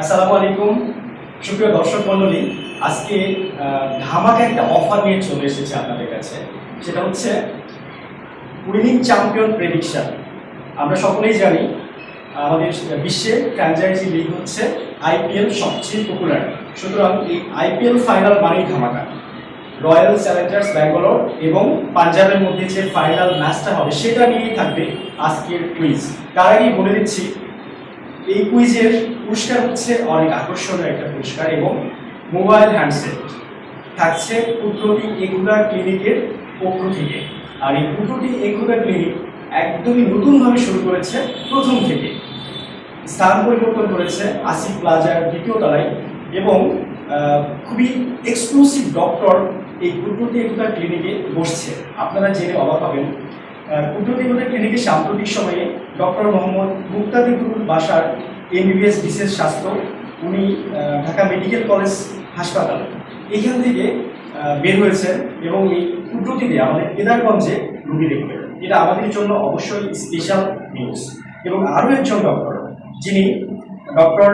আসসালামু আলাইকুম। সুপ্রিয় দর্শক মণ্ডলী, আজকে ধামাকা একটা অফার নিয়ে চলে এসেছে আপনাদের কাছে। সেটা হচ্ছে উইনিং চ্যাম্পিয়ন প্রেডিকশন আমরা সকলেই জানি, আমাদের বিশ্বে ফ্র্যাঞ্চাইজি লিগ হচ্ছে আইপিএল সবচেয়ে পপুলার সুতরাং এই আইপিএল ফাইনাল মানেই ধামাকা। রয়্যাল চ্যালেঞ্জার্স ব্যাঙ্গালোর এবং পাঞ্জাবের মধ্যে যে ফাইনাল ম্যাচটা হবে, সেটা নিয়েই থাকবে আজকের কুইজ তার আগেই বলে দিচ্ছি এই কুইজের পুরস্কার হচ্ছে অনেক আকর্ষণীয় একটা পুরস্কার এবং মোবাইল হ্যান্ডসেট। থাকছে কুট্রটি এগুলার ক্লিনিকের পক্ষ থেকে। আর এই কুট্রটি এগুলার ক্লিনিক একদমই নতুনভাবে শুরু করেছে প্রথম থেকে। স্থান পরিবর্তন করেছে আসিফ প্লাজার দ্বিতীয় তলায় এবং খুবই এক্সক্লুসিভ ডক্টর এই কুট্রটি এগুলার ক্লিনিকে বসছে। আপনারা জেনে অবাক হবেন এগুলার ক্লিনিকে সাম্প্রতিক সময়ে ডক্টর মোহাম্মদ মুক্তাদিবুল বাসার এমবিবিএস বিশেষ স্বাস্থ্য, উনি ঢাকা মেডিকেল কলেজ হাসপাতাল। এখান থেকে বের হয়েছেন এবং এই কুট্রটিতে আমাদের কেদারগঞ্জে রুগী দেখবেন এটা আমাদের জন্য অবশ্যই স্পেশাল নিউজ এবং আরও একজন ডক্টর, যিনি ডক্টর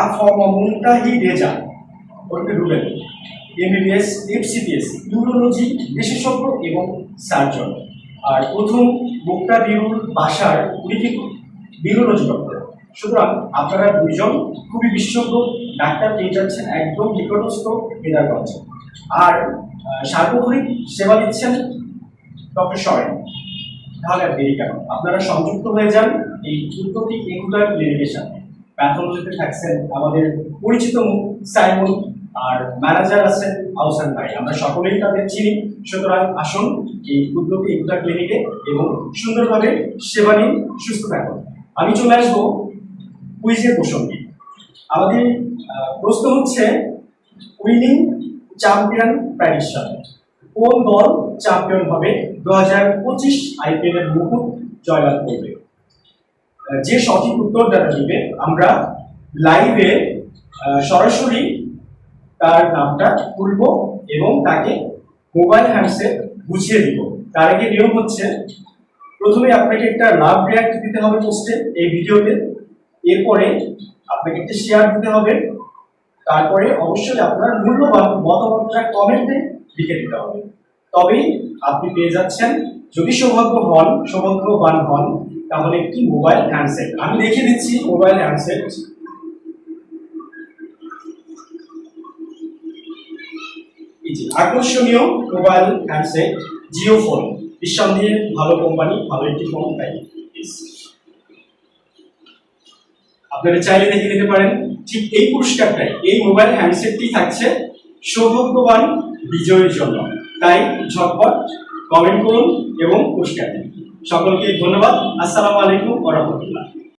আফম মুমতাহি রেজা ওরফে রুবেল এমবিবিএস এফসিপিএস ইউরোলজি বিশেষজ্ঞ এবং সার্জন আর প্রথম মুক্তা বিরুল বাসার উনি কিন্তু বিউরোলজি ডক্টর সুতরাং আপনারা দুইজন খুবই বিশেষজ্ঞ, ডাক্তার পেয়ে যাচ্ছেন, একদম নিকটস্থ কেদারগঞ্জে আর সার্বক্ষণিক সেবা দিচ্ছেন ডক্টর সরেন। তাহলে আর দেরি কেন? আপনারা সংযুক্ত হয়ে যান এই উত্তরটি এগুলার ক্লিনিকের প্যাথোলজিতে থাকছেন আমাদের পরিচিত মুখ সাইমন আর ম্যানেজার আছেন আহসান ভাই। আমরা সকলেই তাদের চিনি। সুতরাং আসুন এই উদ্যোগী এগুলার ক্লিনিকে এবং সুন্দরভাবে সেবা নিন সুস্থ থাকুন। আমি চলে আসব কুইজের প্রসঙ্গে। আমাদের প্রশ্ন হচ্ছে উইনিং চ্যাম্পিয়ন প্রেডিকশন কোন দল চ্যাম্পিয়ন হবে দু হাজার পঁচিশ আইপিএল এর মুকুট জয়লাভ করবে? যে সঠিক উত্তর দ্বারা দিবে, আমরা লাইভে সরাসরি তার নামটা তুলব এবং তাকে মোবাইল হ্যান্ডসেট বুঝিয়ে দিব। তার আগে নিয়ম হচ্ছে, প্রথমে আপনাকে একটা লাভ রিয়াক্ট দিতে হবে পোস্টে এই ভিডিওতে। এরপরে আপনাকে একটা শেয়ার দিতে হবে। তারপরে অবশ্যই আপনার মূল্যবান মতামতটা কমেন্টে লিখে দিতে হবে। তবেই আপনি পেয়ে যাচ্ছেন। যদি সৌভাগ্য হন, সৌভাগ্যবান হন, তাহলে একটি মোবাইল হ্যান্ডসেট আমি দেখিয়ে দিচ্ছি মোবাইল হ্যান্ডসেট এই যে আকর্ষণীয় মোবাইল হ্যান্ডসেট জিও ফোন নিঃসন্দেহে ভালো কোম্পানি ভালো একটি ফোন তাই আপনারা চাইলে দেখে নিতে পারেন, ঠিক এই পুরস্কারটাই, এই মোবাইল হ্যান্ডসেটটি থাকছে সৌভাগ্যবান বিজয়ীর জন্য। তাই ঝটপট কমেন্ট করুন এবং পুরস্কার দিন। সকলকে ধন্যবাদ। আসসালামু আলাইকুম ওয়া রাহমাতুল্লাহ।